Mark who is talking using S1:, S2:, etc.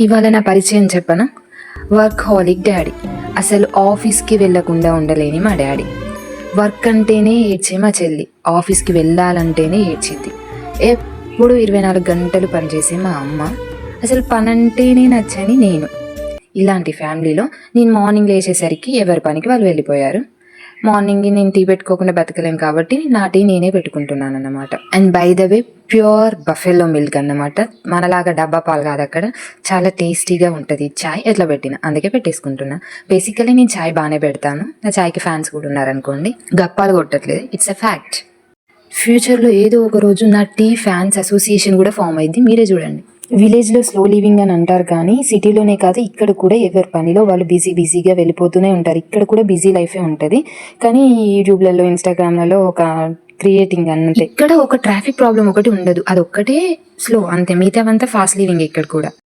S1: ఇవాళ నా పరిచయం చెప్పనా? Workaholic daddy. అసలు ఆఫీస్కి వెళ్ళకుండా ఉండలేని మా డాడీ. వర్క్ అంటేనే ఏడ్చే మా చెల్లి. ఆఫీస్కి వెళ్ళాలంటేనే ఏడ్చింది ఎప్పుడు ఇరవై నాలుగు గంటలు పనిచేసే మా అమ్మ. అసలు పని అంటేనే నచ్చని నేను. ఇలాంటి ఫ్యామిలీలో నేను మార్నింగ్ లేచేసరికి ఎవరి పనికి వాళ్ళు వెళ్ళిపోయారు. మార్నింగ్ నేను టీ పెట్టుకోకుండా బతకలేం కాబట్టి నా టీ నేనే పెట్టుకుంటున్నాను అన్నమాట and by the way pure buffalo milk అన్నమాట. మనలాగా డబ్బా పాలు కాదు అక్కడ. చాలా టేస్టీగా ఉంటుంది. చాయ్ ఎట్లా పెట్టిన? అందుకే పెట్టేసుకుంటున్నా. బేసికలీ నేను చాయ్ బాగానే పెడతాను. నా చాయ్కి ఫ్యాన్స్ కూడా ఉన్నారనుకోండి. గప్పాలు కొట్టట్లేదు. ఇట్స్ ఎ ఫ్యాక్ట్ ఫ్యూచర్లో ఏదో ఒక రోజు నా టీ ఫ్యాన్స్ అసోసియేషన్ కూడా ఫామ్ అయింది మీరే చూడండి. విలేజ్లో స్లో లివింగ్ అని అంటారు కానీ సిటీలోనే కాదు ఇక్కడ కూడా ఎవరి పనిలో వాళ్ళు బిజీ బిజీగా వెళ్ళిపోతూనే ఉంటారు. ఇక్కడ కూడా బిజీ లైఫే ఉంటుంది. కానీ యూట్యూబ్లలో ఇన్స్టాగ్రామ్లలో ఒక క్రియేటింగ్ అంతే ఇక్కడ ఒక ట్రాఫిక్ ప్రాబ్లం ఒకటి ఉండదు. అది ఒక్కటే స్లో అంతే. మిగతావంతా ఫాస్ట్ లివింగ్ ఇక్కడ కూడా.